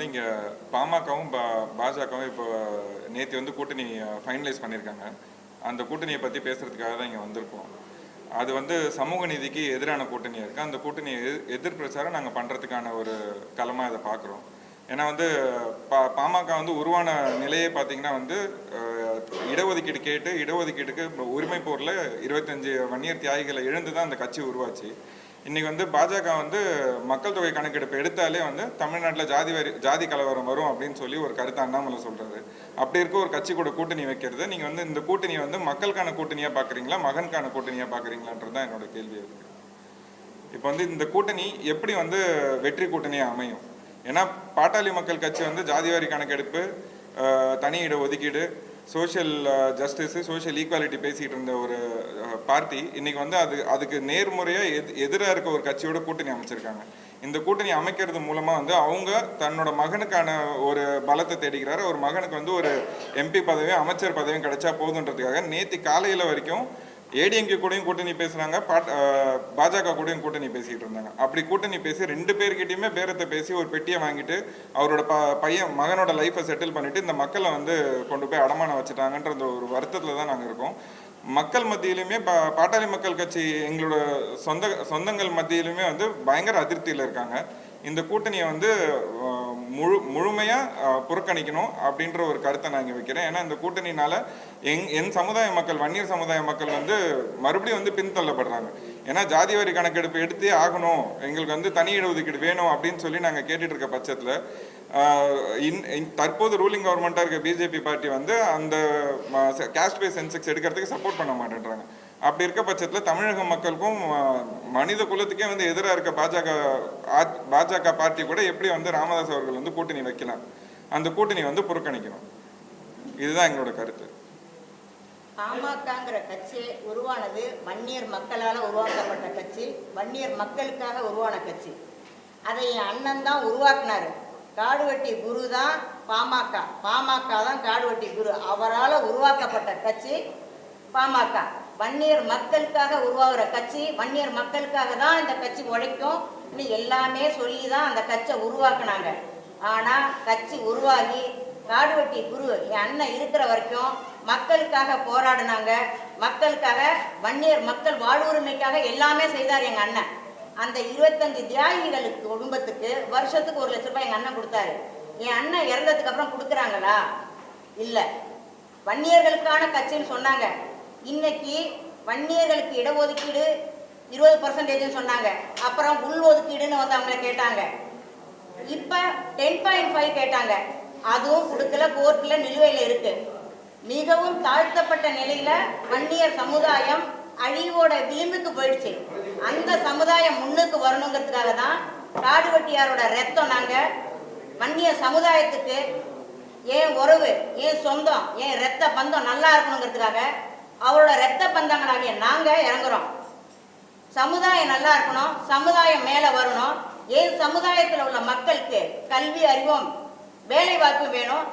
வந்து இங்கே பாமகவும் பா பாஜகவும் இப்போ நேற்று வந்து கூட்டணி ஃபைனலைஸ் பண்ணியிருக்காங்க அந்த கூட்டணியை பற்றி பேசுகிறதுக்காக தான் இங்கே வந்திருக்கோம். அது வந்து சமூக நீதிக்கு எதிரான கூட்டணியாக இருக்குது அந்த கூட்டணியை எதிர் பிரச்சாரம் நாங்கள் பண்ணுறதுக்கான ஒரு களமாக இதை பார்க்குறோம் ஏன்னா வந்து பா பாமக வந்து உருவான நிலையே பார்த்தீங்கன்னா வந்து இடஒதுக்கீடு கேட்டு இடஒதுக்கீட்டுக்கு உரிமை போரில் இருபத்தஞ்சு வன்னியர் தியாகிகளை இழந்து தான் அந்த கட்சி உருவாச்சு. இன்னைக்கு வந்து பாஜக வந்து மக்கள் தொகை கணக்கெடுப்பு எடுத்தாலே வந்து தமிழ்நாட்டில் ஜாதி வரி ஜாதி கலவரம் வரும் அப்படின்னு சொல்லி ஒரு கருத்தை அண்ணாமலை சொல்றாரு. அப்படி இருக்க ஒரு கட்சி கூட கூட்டணி வைக்கிறது நீங்க வந்து இந்த கூட்டணியை வந்து மக்களுக்கான கூட்டணியா பாக்குறீங்களா மகனுக்கான கூட்டணியா பார்க்குறீங்களான்றது தான் என்னோட கேள்வி இருக்கு. இப்போ வந்து இந்த கூட்டணி எப்படி வந்து வெற்றி கூட்டணியா அமையும்? ஏன்னா பாட்டாளி மக்கள் கட்சி வந்து ஜாதிவாரி கணக்கெடுப்பு தனி இட ஒதுக்கீடு சோஷியல் ஜஸ்டிஸு சோஷியல் ஈக்குவாலிட்டி பேசிகிட்டு இருந்த ஒரு uh, பார்ட்டி இன்றைக்கி வந்து அது அதுக்கு நேர்முறையாக எது எதிராக இருக்க ஒரு கட்சியோட கூட்டணி அமைச்சிருக்காங்க. இந்த கூட்டணி அமைக்கிறது மூலமாக வந்து அவங்க தன்னோட மகனுக்கான ஒரு பலத்தை தேடிக்கிறாரு. ஒரு மகனுக்கு வந்து ஒரு எம்பி பதவியும் அமைச்சர் பதவியும் கிடைச்சா போதுன்றதுக்காக நேற்று காலையில் வரைக்கும் ஏடிஎம்கே கூடயும் கூட்டணி பேசுனாங்க பாட் பாஜக கூடயும் கூட்டணி பேசிட்டு இருந்தாங்க. அப்படி கூட்டணி பேசி ரெண்டு பேர்கிட்டயுமே பேரத்தை பேசி ஒரு பெட்டியை வாங்கிட்டு அவரோட ப பையன் மகனோட லைஃப்பை செட்டில் பண்ணிட்டு இந்த மக்களை வந்து கொண்டு போய் அடமானம் வச்சுட்டாங்கன்ற அந்த ஒரு வருத்தத்துல தான் நாங்கள் இருக்கோம். மக்கள் மத்தியிலுமே பா பாட்டாளி மக்கள் கட்சி எங்களோட சொந்த சொந்தங்கள் மத்தியிலுமே வந்து பயங்கர அதிருப்தியில் இருக்காங்க. இந்த கூட்டணியை வந்து முழு முழுமையாக புறக்கணிக்கணும் அப்படின்ற ஒரு கருத்தை நான் இங்கே வைக்கிறேன். ஏன்னா இந்த கூட்டணினால எங் என் சமுதாய மக்கள் வன்னியர் சமுதாய மக்கள் வந்து மறுபடியும் வந்து பின்தள்ளப்படுறாங்க. ஏன்னா ஜாதி வரி கணக்கெடுப்பு எடுத்தே ஆகணும். எங்களுக்கு வந்து தனி இடஒதுக்கீடு வேணும் அப்படின்னு சொல்லி நாங்கள் கேட்டுட்டு இருக்க பட்சத்தில் இன்- தற்போது ரூலிங் கவர்மெண்ட்டாக இருக்க பிஜேபி பார்ட்டி வந்து அந்த கேஸ்ட் பே சென்செக்ஸ் எடுக்கிறதுக்கு சப்போர்ட் பண்ண மாட்டேன்றாங்க. அப்படி இருக்க பட்சத்தில் தமிழக மக்களுக்கும் மனித குலத்துக்கே வந்து எதிராக இருக்க பாஜக பாஜக பார்ட்டி கூட எப்படி வந்து ராமதாஸ் அவர்கள் வந்து கூட்டணி வைக்கலாம் அந்த கூட்டணி வந்து புறக்கணிக்கணும். இதுதான் எங்களோட கருத்து. பாமகங்கிற கட்சி உருவானது வன்னியர் மக்களால் உருவாக்கப்பட்ட கட்சி வன்னியர் மக்களுக்காக உருவான கட்சி. அதை என் அண்ணன் தான் உருவாக்குனாரு. காடுவெட்டி குரு தான் பாமக. பாமக தான் காடுவெட்டி குரு. அவரால் உருவாக்கப்பட்ட கட்சி பாமக. வன்னியர் மக்களுக்காக உருவாகிற கட்சி வன்னியர் மக்களுக்காக தான் இந்த கட்சி உழைக்கும் இன்னும் எல்லாமே சொல்லி தான் அந்த கட்சியை உருவாக்குனாங்க. ஆனால் கட்சி உருவாகி காடுவெட்டி குரு என் அண்ணன் இருக்கிற வரைக்கும் மக்களுக்காக போராடினாங்க. மக்களுக்காக வன்னியர் மக்கள் வாழ்வுரிமைக்காக எல்லாமே செய்தார் எங்கள் அண்ணன். அந்த இருபத்தஞ்சு தியாகிகளுக்கு குடும்பத்துக்கு வருஷத்துக்கு ஒரு லட்ச ரூபாய் எங்கள் அண்ணன் கொடுத்தாரு. என் அண்ணன் இறந்ததுக்கு அப்புறம் கொடுக்குறாங்களா? இல்லை. வன்னியர்களுக்கான கட்சின்னு சொன்னாங்க. இன்னைக்கு வன்னியர்களுக்கு இடஒதுக்கீடு இருபது பர்சன்டேஜ்னு சொன்னாங்க. அப்புறம் உள் ஒதுக்கீடுன்னு வந்து அவங்கள கேட்டாங்க. இப்போ டென் பாயிண்ட் ஃபைவ் கேட்டாங்க. அதுவும் கொடுக்கல கோர்ட்டில் நிலுவையில் இருக்கு. மிகவும் தாழ்த்தப்பட்ட நிலையில வன்னியர் சமுதாயம் அழிவோட விளிம்புக்கு போயிடுச்சு. அந்த சமுதாயம் முன்னுக்கு வரணுங்கிறதுக்காக தான் காடுவெட்டியாரோட ரத்தம் நாங்கள் வன்னியர் சமுதாயத்துக்கு ஏன் உறவு ஏன் சொந்தம் ஏன் ரத்த பந்தம் நல்லா இருக்கணுங்கிறதுக்காக அவரோட ரத்த பந்தங்களாகிய நாங்க இறங்குறோம். சமுதாயம் நல்லா இருக்கணும் சமுதாயம் மேலே வரணும். ஏன் சமுதாயத்தில் உள்ள மக்களுக்கு கல்வி அறிவும் வேலை வாய்ப்பு வேணும்?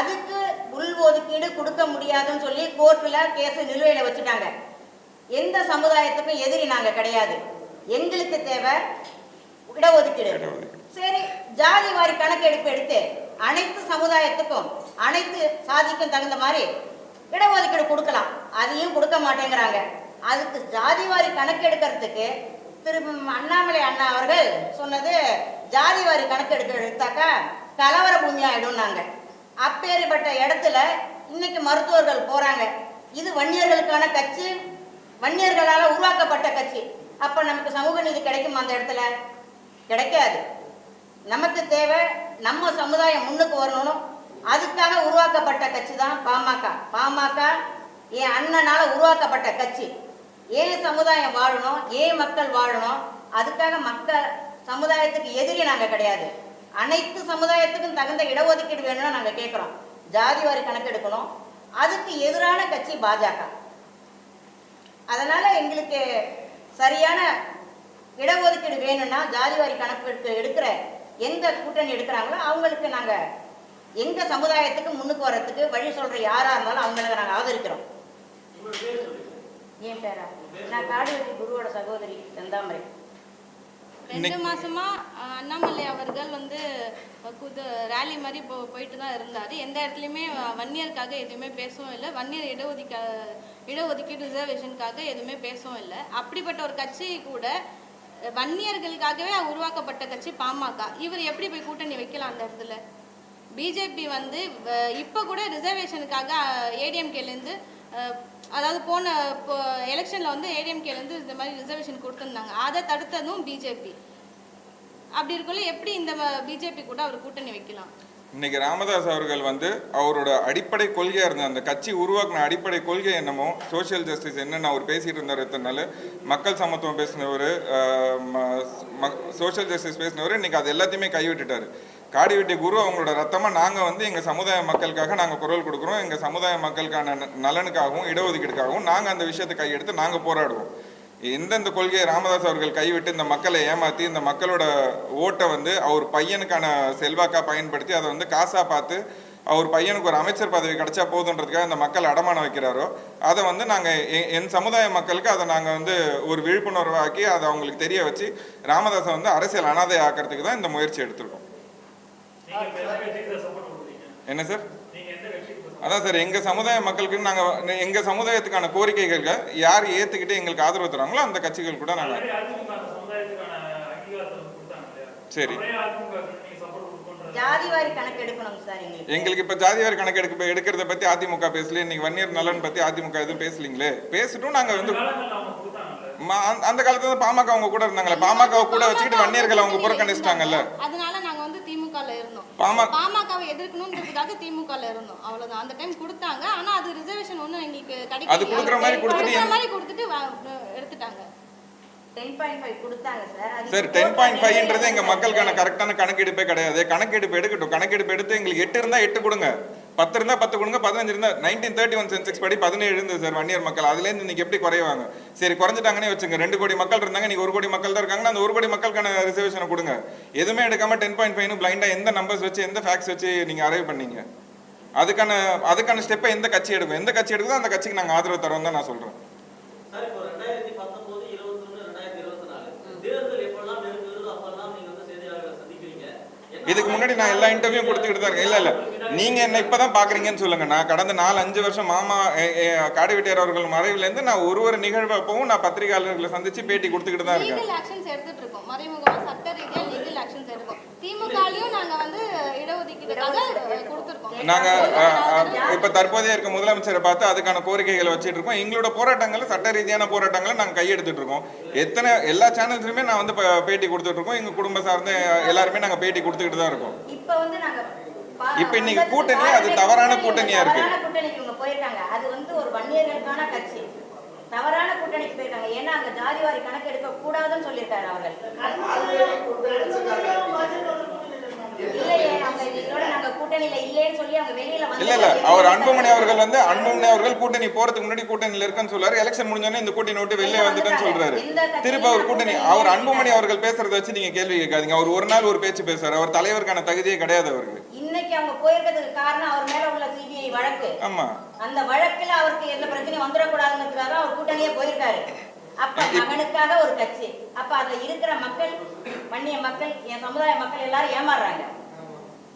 அதுக்கு உள் ஒதுக்கீடு கொடுக்க முடியாதுன்னு சொல்லி கோர்ட்டில் கேஸ் நிலுவையில் வச்சுட்டாங்க. எந்த சமுதாயத்துக்கும் எதிரி நாங்கள் கிடையாது. எங்களுக்கு தேவை இடஒதுக்கீடு. சரி ஜாதி வாரி கணக்கெடுப்பு எடுத்து அனைத்து சமுதாயத்துக்கும் அனைத்து சாதிக்கும் தகுந்த மாதிரி இடஒதுக்கீடு கொடுக்கலாம். அதையும் கொடுக்க மாட்டேங்கிறாங்க. அதுக்கு ஜாதி வாரி கணக்கெடுக்கிறதுக்கு திரு அண்ணாமலை அண்ணா அவர்கள் சொன்னது ஜாதி வாரி கணக்கெடுக்க எடுத்தாக்கா கலவர பூமி ஆயிடும்னாங்க. அப்பேற்பட்ட இடத்துல இன்னைக்கு மருத்துவர்கள் போகிறாங்க இது வன்னியர்களுக்கான கட்சி. வன்னியர்களால் உருவாக்கப்பட்ட கட்சி. அப்போ நமக்கு சமூக நீதி கிடைக்குமா அந்த இடத்துல? கிடைக்காது. நமக்கு தேவை நம்ம சமுதாயம் முன்னுக்கு வரணும் அதுக்காக உருவாக்கப்பட்ட கட்சி தான் பாமக. பாமக என் அண்ணனால உருவாக்கப்பட்ட கட்சி. ஏன் சமுதாயம் வாழணும் ஏன் மக்கள் வாழணும். அதுக்காக மக்கள் சமுதாயத்துக்கு எதிரி நாங்கள் கிடையாது. அனைத்து சமுதாயத்துக்கும் தகுந்த இடஒதுக்கீடு வேணும்னு நாங்கள் கேட்குறோம் ஜாதி வாரி கணக்கெடுக்கணும். அதுக்கு எதிரான கட்சி பாஜக. அதனால எங்களுக்கு சரியான இடஒதுக்கீடு வேணும்னா ஜாதி வாரி கணக்கு எடுக்கிற எந்த கூட்டணி எடுக்கிறாங்களோ அவங்களுக்கு நாங்கள் எங்க சமுதாயத்துக்கு முன்னுக்கு வர்றதுக்கு வழி சொல்ற யாரா இருந்தாலும் அவங்களுக்கு நாங்க ஆதரிக்கிறோம். ஏன் பேரா நான் காடுவெட்டி குருவோட சகோதரி செந்தாமரை ரெண்டு மாசமா அண்ணாமலை அவர்கள் வந்து குது ரேலி மாதிரி போ போயிட்டு தான் இருந்தார். எந்த இடத்துலையுமே வன்னியருக்காக எதுவுமே பேசவும் இல்லை. வன்னியர் இடஒதுக்க இடஒதுக்கீடு ரிசர்வேஷனுக்காக எதுவுமே பேசவும் இல்லை. அப்படிப்பட்ட ஒரு கட்சி கூட வன்னியர்களுக்காகவே உருவாக்கப்பட்ட கட்சி பாமக. இவர் எப்படி போய் கூட்டணி வைக்கலாம் அந்த இடத்துல? பிஜேபி வந்து இப்போ கூட ரிசர்வேஷனுக்காக ஏடிஎம்கேலேருந்து அதாவது போன இப்போ எலெக்ஷனில் வந்து ஏடிஎம்கேலேருந்து இந்த மாதிரி ரிசர்வேஷன் கொடுத்துருந்தாங்க. அதை தடுத்ததும் பிஜேபி அப்படி இருக்குள்ள எப்படி இந்த பிஜேபி கூட அவர் கூட்டணி வைக்கலாம்? இன்னைக்கு ராமதாஸ் அவர்கள் வந்து அவரோட அடிப்படை கொள்கையாக இருந்த அந்த கட்சி உருவாக்குன அடிப்படை கொள்கை என்னமோ சோஷியல் ஜஸ்டிஸ் என்னென்ன அவர் பேசிட்டு இருந்தார் எத்தனால மக்கள் சமத்துவம் பேசினவர் சோஷியல் ஜஸ்டிஸ் பேசினவர் இன்னைக்கு அது எல்லாத்தையுமே கைவிட்டுட்டார். காடி வெட்டி குரு அவங்களோட ரத்தமாக நாங்கள் வந்து எங்கள் சமுதாய மக்களுக்காக நாங்கள் குரல் கொடுக்குறோம். எங்கள் சமுதாய மக்களுக்கான நலனுக்காகவும் இடஒதுக்கீடுக்காகவும் நாங்கள் அந்த விஷயத்தை கையெடுத்து நாங்கள் போராடுவோம். எந்தெந்த கொள்கையை ராமதாஸ் அவர்கள் கைவிட்டு இந்த மக்களை ஏமாற்றி இந்த மக்களோட ஓட்டை வந்து அவர் பையனுக்கான செல்வாக்காக பயன்படுத்தி அதை வந்து காசாக பார்த்து அவர் பையனுக்கு ஒரு அமைச்சர் பதவி கிடைச்சா போதுன்றதுக்காக இந்த மக்கள் அடமானம் வைக்கிறாரோ அதை வந்து நாங்கள் என் சமுதாய மக்களுக்கு அதை நாங்கள் வந்து ஒரு விழிப்புணர்வாக்கி அதை அவங்களுக்கு தெரிய வச்சு ராமதாஸை வந்து அரசியல் அனாதை ஆக்கிறதுக்கு தான் இந்த முயற்சி எடுத்திருக்கோம் நீங்க இப்ப எந்த கட்சிக்கு சப்போர்ட் கொடுக்குறீங்க என்ன சார்? அதான் சார் எங்க சமுதாய மக்களுக்கு நாங்க எங்க சமுதாயத்துக்கான கோரிக்கைகள் யார் ஏத்துக்கிட்டு எங்களுக்கு ஆதரவு தராங்களோ அந்த கட்சிகள் கூட நாங்க already அதிமுக அந்த சமுதாயத்துக்கான அங்கீகாரத்தை வந்து கொடுத்தாங்க இல்லையா? சரி. ஜாதிவாரி கணக்கு எங்களுக்கு. எங்களுக்கு இப்ப ஜாதிவாரி கணக்கெடுப்பு எடுக்கிறத பத்தி அதிமுக பேசல இன்னைக்கு வன்னியர் நலன் பத்தி அதிமுக எதுவும் பேசலீங்களே? பேசிட்டும் நாங்க வந்து அந்த காலத்துல பாமக அவங்க கூட இருந்தாங்களே பாமக கூட வச்சுக்கிட்டு வன்னியர்கள் அவங்க புறக்கணிச்சிட்டாங்கல்ல அதனால நாங்க வந்து திமுகல இருந்தோம் பாமக பாமகவை எதிர்க்கணுன்றதுக்காக திமுகல இருந்தோம். அவ்வளவுதான். அந்த டைம் கொடுத்தாங்க. ஆனா அது ரிசர்வேஷன் ஒண்ணும் எங்களுக்கு அது கொடுக்குற மாதிரி கொடுத்துட்டு மாதிரி கொடுத்துட்டு வா- எடுத்துட்டாங்க. டென் பாயிண்ட் ஃபைவ் கொடுத்தாங்க சார் டென் பாயிண்ட் ஃபைவ்ன்றது எங்க. மக்களுக்கான கரெக்டான கணக்கெடுப்பே கிடையாது. கணக்கெடுப்பு எடுக்கட்டும். கணக்கெடுப்பு எடுத்து எங்களுக்கு எட்டு இருந்தா எட்டு கொடுங்க. பத்து இருந்தா பத்து கொடுங்க பதினஞ்சு இருந்தா நைன்டீன் தேர்ட்டி ஒன் சென்செக்ஸ் படி பதினேழு இருந்தது சார் வன்னியர் மக்கள். அதுல இருந்து இன்னைக்கு எப்படி குறைவாங்க? சரி குறைஞ்சிட்டாங்கன்னே வச்சுங்க ரெண்டு கோடி மக்கள் இருந்தாங்க நீங்க ஒரு கோடி மக்கள் தான் இருக்காங்கன்னா அந்த ஒரு கோடி மக்களுக்கான ரிசர்வேஷனை கொடுங்க. எதுவுமே எடுக்காம டென் பாயிண்ட் ஃபைவ் பிளைண்டா எந்த நம்பர்ஸ் வச்சு எந்த ஃபேக்ட்ஸ் வச்சு நீங்க அரைவ் பண்ணீங்க? அதுக்கான அதுக்கான ஸ்டெப்பை எந்த கட்சி எடுக்கும்? எந்த கட்சி எடுக்குதோ அந்த கட்சிக்கு நாங்க ஆதரவு தரோம் தான் நான் என்ன இதுக்கு முன்னாடி நான் எல்லா இன்டர்வியூ கொடுத்துக்கிட்டு தான் இருக்கேன். இல்ல இல்ல. நீங்க என்ன இப்பதான் பாக்குறீங்கன்னு சொல்லுங்க. நான் கடந்த நாலு அஞ்சு வருஷம் மாமா காடி வெட்டியார் அவர்கள் மறைவுல இருந்து நான் ஒரு ஒரு நிகழ்வு அப்பவும் நான் பத்திரிகையாளர்களை சந்திச்சு பேட்டி கொடுத்துக்கிட்டு தான் இருக்கேன். லீகல் ஆக்ஷன்ஸ் எடுத்துட்டு இருக்கோம் மறைமுகமா சட்ட ரீதியா லீகல் ஆக்ஷன்ஸ் எடுக்கும். திமுகலயும் நாங்க வந்து இப்ப தற்போதைய இருக்க முதலமைச்சரை பார்த்து அதுக்கான கோரிக்கைகளை வச்சிட்டு இருக்கோம் எங்களோட போராட்டங்களை சட்ட ரீதியான போராட்டங்களை நாங்க கையெடுத்துட்டு இருக்கோம் எத்தனை எல்லா சேனல்ஸ்லயுமே நான் வந்து பேட்டி கொடுத்துட்டு இருக்கோம் எங்க குடும்ப சார்ந்த எல்லாருமே நாங்க பேட்டி கொடுத்துக்கிட்டு தான் இருக்கோம். இப்போ இன்னைக்கு கூட்டணி, அது தவறான கூட்டணி, கூட்டணியா இருக்கு. கூட்டணிக்கு இவங்க போயிருக்காங்க. அது வந்து ஒரு வன்னியர்களுக்கான கட்சி. தவறான கூட்டணிக்கு போயிருக்காங்க. ஏன்னா அங்க ஜாதிவாரி கணக்கு எடுக்க கூடாதுன்னு சொல்லியிருக்காரு அவர்கள். அவர் அன்புமணி அவர்கள் வந்து அன்புமணி அவர்கள் கூட்டணி போறதுக்கு முன்னாடி கூட்டணியில இருக்குன்னு சொல்றாரு. எலெக்ஷன் முடிஞ்சோடனே இந்த கூட்டணி விட்டு வெளியே வந்துட்டேன்னு சொல்றாரு. திருப்பி அவர் கூட்டணி அவர் அன்புமணி அவர்கள் பேசுறத வச்சு நீங்க கேள்வி கேட்காதீங்க. அவர் ஒரு நாள் ஒரு பேச்சு பேசுறாரு அவர் தலைவருக்கான தகுதியே கிடையாது அவருக்கு. இன்னைக்கு அவங்க போயிருக்கிறதுக்கு காரணம் அவர் மேல உள்ள சிபிஐ வழக்கு. ஆமா. அந்த வழக்குல அவருக்கு எந்த பிரச்சனையும் வந்துடக்கூடாதுங்கிறதுக்காக அவர் கூட்டணியே போயிருக்காரு. அப்ப மகனுக்காக ஒரு கட்சி. அப்ப அதுல இருக்கிற மக்கள் வன்னிய மக்கள் என் சமுதாய மக்கள் எல்லாரும் ஏமாறுறாங்க.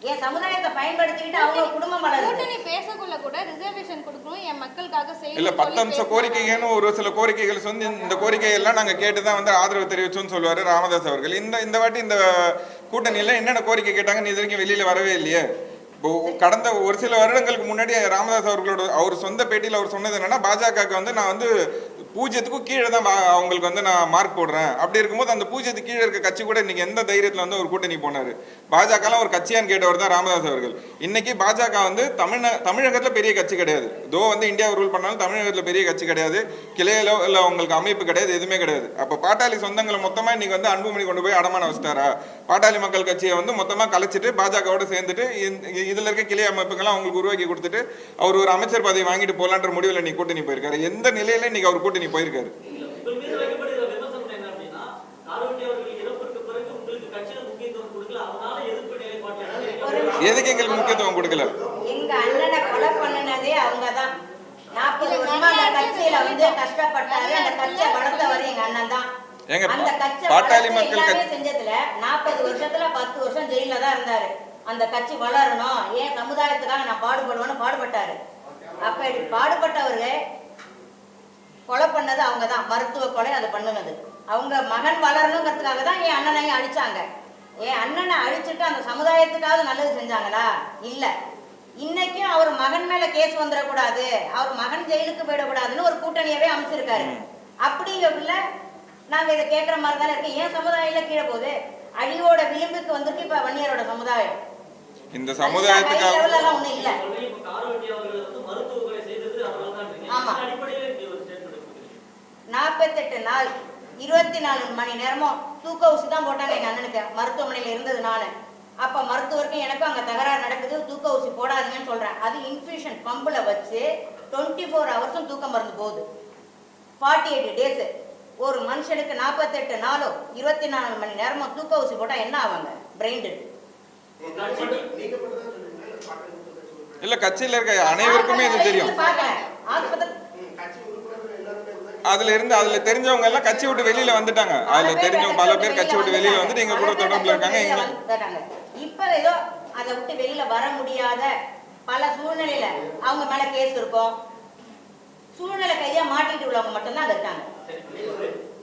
என் சமுதாயத்தை பயன்படுத்திக்கிட்டு அவங்க குடும்பம் கூட்டணி பேசக்குள்ள கூட ரிசர்வேஷன் கொடுக்கணும். என் மக்களுக்காக செய்யணும்னு இல்ல பத்து அம்ச. கோரிக்கைகள்னு ஒரு சில கோரிக்கைகள் சொல்லி இந்த கோரிக்கை எல்லாம் நாங்க கேட்டுதான் வந்து ஆதரவு தெரிவிச்சோம்னு சொல்லுவாரு ராமதாஸ் அவர்கள். இந்த இந்த வாட்டி இந்த கூட்டணியில என்னென்ன கோரிக்கை கேட்டாங்கன்னு இது வரைக்கும் வெளியில வரவே இல்லையே. இப்போ கடந்த ஒரு சில வருடங்களுக்கு முன்னாடி ராமதாஸ் அவர்களோட அவர் சொந்த பேட்டியில் அவர் சொன்னது என்னன்னா பாஜகவுக்கு வந்து நான் வந்து பூஜ்ஜியத்துக்கும் கீழே தான் வா- அவங்களுக்கு வந்து நான் மார்க் போடுறேன். அப்படி இருக்கும்போது அந்த பூஜ்ஜியத்துக்கு கீழே இருக்க கட்சி கூட இன்னைக்கு எந்த தைரியத்தில் வந்து ஒரு கூட்டணி போனார்? பாஜகலாம் ஒரு கட்சியான்னு கேட்டவர் தான் ராமதாஸ் அவர்கள். இன்னைக்கு பாஜக வந்து தமிழ்நா தமிழகத்தில் பெரிய கட்சி கிடையாது. தோ வந்து இந்தியா ரூல் பண்ணாலும் தமிழகத்தில் பெரிய கட்சி கிடையாது. கிளையில இல்லை அவங்களுக்கு அமைப்பு கிடையாது எதுவுமே கிடையாது. அப்போ பாட்டாளி சொந்தங்களை மொத்தமாக இன்னைக்கு வந்து அன்புமணி கொண்டு போய் அடமான வச்சிட்டாரா? பாட்டாளி மக்கள் கட்சியை வந்து மொத்தமாக கலைச்சிட்டு பாஜகவோட சேர்ந்துட்டு இந்த- இருக்க கிளை அமைப்புகள்லாம் அவங்களுக்கு உருவாக்கி கொடுத்துட்டு அவர் ஒரு அமைச்சர் பதவி வாங்கிட்டு போகலான்ற முடிவில் இன்னைக்கு கூட்டணி போயிருக்காரு. எந்த நிலையில இன்னைக்கு அவர் கூட்டணி போயிருக்காரு. எதிர்ப்பு நிலைப்பாட்டு எதுக்கு எங்களுக்கு முக்கியத்துவம் கொடுக்கல? எங்க அண்ணனை கொலை பண்ணுனதே அவங்கதான். நாற்பது வருஷமா அந்த கட்சியில வந்து கஷ்டப்பட்டாரு அந்த கட்சியை வளர்த்தவர் எங்க அண்ணன் தான். அந்த கட்சியை பாட்டாளி மக்கள் செஞ்சதுல நாற்பது வருஷத்துல பத்து வருஷம் ஜெயில தான் இருந்தாரு. அந்த கட்சி வளரணும். ஏன் சமுதாயத்துக்காக நான் பாடுபடுவேன்னு பாடுபட்டாரு. அப்படி பாடுபட்டவரு கொலை பண்ணது அவங்க தான் மருத்துவ கொலை அதை பண்ணுனது. அவங்க மகன் வளரணுங்கிறதுக்காக தான் என் அண்ணனையும் அழிச்சாங்க. என் அண்ணனை அழிச்சிட்டு அந்த சமுதாயத்துக்காவது நல்லது செஞ்சாங்களா? இல்ல. இன்னைக்கும் அவர் மகன் மேல கேஸ் வந்துடக்கூடாது. அவர் மகன் ஜெயிலுக்கு போயிடக்கூடாதுன்னு ஒரு கூட்டணியவே அமைச்சிருக்காரு. அப்படிங்கக்குள்ள நாங்க இதை கேட்குற மாதிரி தானே இருக்கு. ஏன் சமுதாயம் கீழே போகுது. அழிவோட விளிம்புக்கு வந்திருக்கு இப்ப வன்னியரோட சமுதாயம். இந்த எல்லாம் ஒண்ணும் இல்ல. சொல்றீங்க நாற்பத்தெட்டு நாள் இருபத்தி நாலு மணி நேரமும் தூக்க ஊசி தான் போட்டாங்க எங்க அண்ணனுக்கு. மருத்துவமனையில இருந்தது நானு. அப்ப மருத்துவருக்கும் எனக்கும் அங்க தகராறு நடக்குது தூக்க ஊசி போடாதீங்கன்னு சொல்றேன். அது இன்ஃபியூஷன் பம்புல வச்சு டுவெண்ட்டி ஃபோர் ஹவர்ஸும் தூக்க மருந்து போகுது. ஃபார்ட்டி எயிட் டேஸ் ஒரு மனுஷனுக்கு நாற்பத்தெட்டு நாளும் இருபத்தி நாலு மணி நேரமும் தூக்க ஊசி போட்டா என்ன ஆவாங்க? பிரெயின் டெட் இல்ல கட்சியில இருக்க அனைவருக்குமே இது தெரியும். ஆஸ்பத்திரி அதுல இருந்து அதுல தெரிஞ்சவங்க எல்லாம் கட்சி விட்டு வெளியில வந்துட்டாங்க. அதுல தெரிஞ்சவங்க பல பேர் கட்சி விட்டு வெளியில வந்துட்டு எங்க கூட தொடர்புல இருக்காங்க எங்க. இப்ப ஏதோ அதை விட்டு வெளியில வர முடியாத பல சூழ்நிலையில அவங்க மேல கேஸ் இருக்கும். சூழ்நிலை கையா மாட்டிட்டு உள்ளவங்க மட்டும்தான் அங்க இருக்காங்க.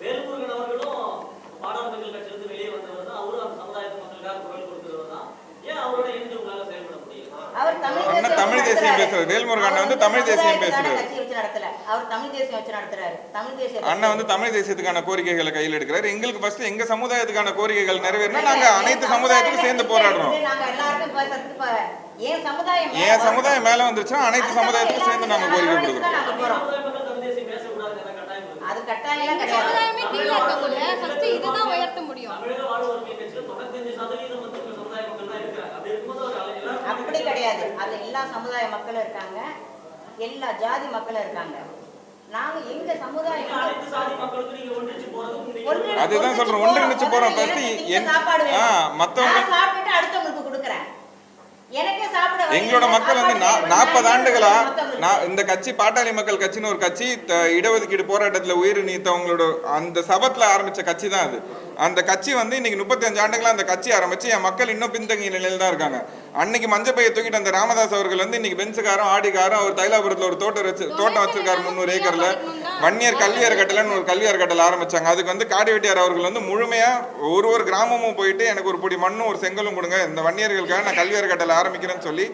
வேல்முருகன் அவர்களும் பாடாள மக்கள் கட்சியிலிருந்து வெளியே வந்தவர் தான். அவரும் அந்த சமுதாயத்து மக்களுக்காக குரல் கொடுக்கிறவர் தான். ஏன் அவரோட இணைந்து உங்களால செயல்பட முடியல அவர் தமிழ் அண்ணா தமிழ் தேசியம். பேசுறாரு. வேல்முருகன் வந்து தமிழ் தேசியம் தேசியம் அண்ணா வந்து தமிழ் தேசியத்துக்கான கோரிக்கைகளை கையில் எடுக்கிறாரு. எங்களுக்கு ஃபர்ஸ்ட் எங்க சமுதாயத்துக்கான கோரிக்கைகள் நிறைவேறணும். நாங்க அனைத்து சமுதாயத்துக்கும் சேர்ந்து போராடுறோம். என் சமுதாயம் மேல வந்துருச்சுன்னா அனைத்து சமுதாயத்துக்கும் சேர்ந்து நாங்க கோரிக்கை கொடுக்குறோம். அது கட்டாயம் கிடையாது. இதுதான் உயர்த்த முடியும் தமிழக வாழ்வுரிமை கட்சியில தொண்ணூத்தஞ்சு சதவீதம் வந்து உங்க சமுதாய மக்கள் தான் இருக்கிறாங்க அப்படி இருக்கும்போது அவர் alle- எல்லாரும் அப்படி கிடையாது அது எல்லா சமுதாய மக்களும் இருக்காங்க எல்லா ஜாதி மக்களும் இருக்காங்க நாங்க எங்க சமுதாயம் அதுதான் சொல்றேன், ஒன்றிணைச்சு போறோம். சாப்பாடு மத்தவங்க- சாப்பிட்டுட்டு அடுத்தவங்களுக்கு கொடுக்குறேன் எங்களோட. மக்கள் வந்து நாற்பது. ஆண்டுகளா. நான் இந்த கட்சி பாட்டாளி மக்கள் கட்சின்னு ஒரு கட்சி இடஒதுக்கீடு போராட்டத்துல உயிர் நீத்தவங்களோட அந்த சபத்துல ஆரம்பிச்ச கட்சி தான் அது அந்த கட்சி வந்து இன்னைக்கு முப்பத்தஞ்சு ஆண்டுகளாக அந்த கட்சி ஆரம்பிச்சு என் மக்கள் இன்னும் பின்தங்கிய நிலையில் தான் இருக்காங்க. அன்னைக்கு மஞ்சப்பையை தூக்கிட்டு அந்த ராமதாஸ் அவர்கள் வந்து இன்னைக்கு பென்ஸுக்காரும் ஆடிக்காரும் அவர் தைலாபுரத்தில் ஒரு தோட்டம் வச்சு தோட்டம் வச்சிருக்காரு முந்நூறு ஏக்கர்ல. வன்னியர் கல்வி அறக்கட்டளைன்னு ஒரு கல்வி அறக்கட்டளை ஆரம்பிச்சாங்க. அதுக்கு வந்து காடிவெட்டியார் அவர்கள் வந்து முழுமையாக ஒரு ஒரு கிராமமும் போயிட்டு எனக்கு ஒரு பொடி மண்ணும் ஒரு செங்கலும் கொடுங்க இந்த வன்னியர்களுக்காக நான் கல்வி அறக்கட்டளை ஆரம்பிக்கிறேன்னு சொல்லி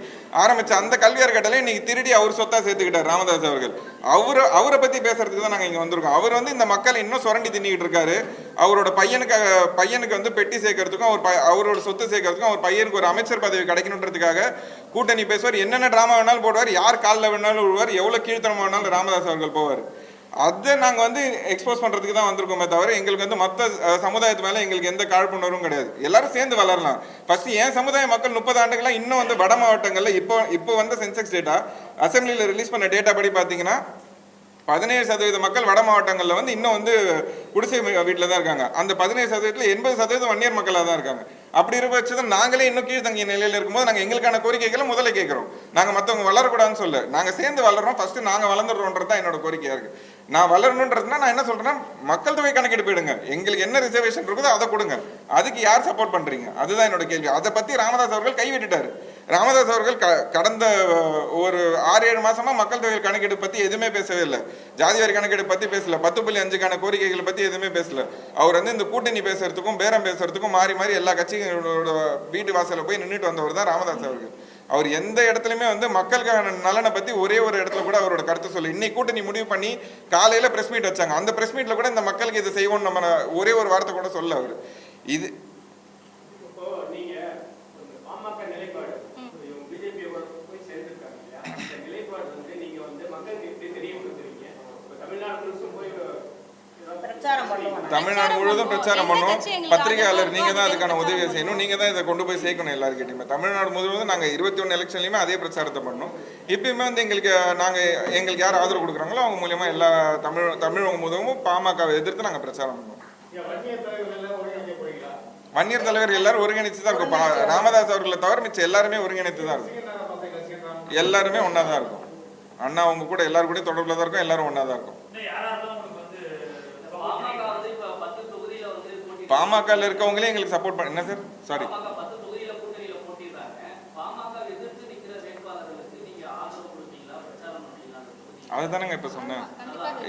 ஆரம்பிச்ச அந்த கல்வி அறக்கட்டளை இன்னைக்கு திருடி அவர் சொத்தா சேர்த்துக்கிட்டார் ராமதாஸ் அவர்கள். அவரை அவரை பத்தி பேசுறதுக்கு தான் நாங்கள் இங்கே வந்திருக்கோம். அவர் வந்து இந்த மக்கள் இன்னும் சுரண்டி தின்னிக்கிட்டு இருக்காரு. அவரோட பையனுக்கு பையனுக்கு வந்து பெட்டி சேர்க்கறதுக்கும் அவர் ப- அவரோட சொத்து சேர்க்கறதுக்கும் அவர் பையனுக்கு ஒரு அமைச்சர் பதவி கிடைக்கணுன்றதுக்காக கூட்டணி பேசுவார். என்னென்ன டிராமா வேணாலும் போடுவார். யார் காலில் வேணாலும் விடுவார் எவ்வளோ கீழ்த்தனமாக வேணாலும் ராமதாஸ் அவர்கள் போவார். அதை நாங்கள் வந்து எக்ஸ்போஸ் பண்ணுறதுக்கு தான் வந்திருக்கோமே தவிர எங்களுக்கு வந்து மற்ற சமுதாயத்து மேலே எங்களுக்கு எந்த காழ்ப்புணர்வும் கிடையாது. எல்லாரும் சேர்ந்து வளரலாம். ஃபஸ்ட்டு ஏன் சமுதாய மக்கள் முப்பது ஆண்டுகளாக இன்னும் வந்து வட மாவட்டங்களில் இப்போ இப்போ வந்த சென்செக்ஸ் டேட்டா அசம்பிளியில் ரிலீஸ் பண்ண டேட்டா படி பார்த்தீங்கன்னா பதினேழு சதவீத மக்கள் வட மாவட்டங்களில் வந்து இன்னும் வந்து குடிசை வீட்டில் தான் இருக்காங்க. அந்த பதினேழு சதவீதத்தில் எண்பது சதவீதம் வன்னியர் மக்களாக தான் இருக்காங்க. அப்படி இருக்க பட்சத்தில் நாங்களே இன்னும் கீழ்த்தங்கிய நிலையில் இருக்கும்போது நாங்கள் எங்களுக்கான கோரிக்கைகளை முதல்ல கேட்குறோம் நாங்கள் மற்றவங்க வளரக்கூடாதுன்னு சொல்ல நாங்கள் சேர்ந்து வளர்றோம். ஃபஸ்ட்டு நாங்கள் வளர்ந்துடுறோன்றது தான் என்னோட கோரிக்கையாக இருக்குது நான் வளரணுன்றதுனா நான் என்ன சொல்கிறேன்னா மக்கள் தொகை கணக்கெடுப்பு போயிடுங்க எங்களுக்கு என்ன ரிசர்வேஷன் இருக்குதோ அதை கொடுங்க. அதுக்கு யார் சப்போர்ட் பண்ணுறீங்க அதுதான் என்னோட கேள்வி. அதை பற்றி ராமதாஸ் அவர்கள் கைவிட்டுட்டார். ராமதாஸ் அவர்கள் க கடந்த ஒரு ஆறு ஏழு மாசமா மக்கள் தொகை கணக்கெடுப்பு பத்தி எதுவுமே பேசவே இல்லை. ஜாதி வாரி கணக்கெடுப்பு பத்தி பேசல. பத்து புள்ளி அஞ்சுக்கான கோரிக்கைகளை பத்தி எதுவுமே பேசல. அவர் வந்து இந்த கூட்டணி பேசுறதுக்கும் பேரம் பேசுறதுக்கும் மாறி மாறி எல்லா கட்சிகளோட வீட்டு வாசலில் போய் நின்றுட்டு வந்தவர் தான் ராமதாஸ் அவர்கள். அவர் எந்த இடத்துலையுமே வந்து மக்களுக்கான நலனை பத்தி ஒரே ஒரு இடத்துல கூட அவரோட கருத்து சொல்லி இன்னைக்கு கூட்டணி முடிவு பண்ணி காலையில பிரஸ் மீட் வச்சாங்க. அந்த பிரஸ் மீட்ல கூட இந்த மக்களுக்கு இதை செய்வோம் நம்ம ஒரே ஒரு வார்த்தை கூட சொல்ல அவர். இது இப்போ நீங்க இந்த பாமக நிலைப்பாடு பிஜேபி போய் சேர்ந்திருக்காங்க இல்லையா அந்த நிலைப்பாடு வந்து நீங்க வந்து மக்களுக்கு எப்படி தெரியப்படுத்துறீங்க இப்போ தமிழ்நாடு முழுசும் போய் ஏதாவது பிரச்சாரம் பண்ணுவோம் தமிழ்நாடு முழுவதும் பிரச்சாரம் பண்ணுவோம். பத்திரிகையாளர் நீங்க தான் அதுக்கான அதுக்கு உதவியை செய்யணும். நீங்க தான் இதை கொண்டு போய் சேர்க்கணும் எல்லாருக்கிட்டையுமே தமிழ்நாடு முழுவதும் நாங்க இருபத்தி ஒன்று எலெக்ஷன்லயுமே அதே பிரச்சாரத்தை பண்ணோம். இப்பயுமே வந்து எங்களுக்கு நாங்க எங்களுக்கு யார் ஆதரவு கொடுக்குறாங்களோ அவங்க மூலியமா எல்லா தமிழ் தமிழகம் முழுவதும் பாமகவை எதிர்த்து நாங்க பிரச்சாரம் பண்ணுவோம். வன்னியர் தலைவர் எல்லாரும் ஒருங்கிணைத்து தான் இருக்கும். ராமதாஸ் அவர்களை தவிர மிச்சம் எல்லாருமே ஒருங்கிணைத்து தான் இருக்கும். எல்லாருமே ஒண்ணா தான் இருக்கும். அண்ணா அவங்க கூட எல்லாரும் கூட தொடர்புல தான் இருக்கும். எல்லாரும் ஒண்ணா தான் இருக்கும். பாமகவில் இருக்கவங்களே எங்களுக்கு சப்போர்ட் பண்ண என்ன சார் சாரி அதுதானங்க இப்போ சொன்னேன்.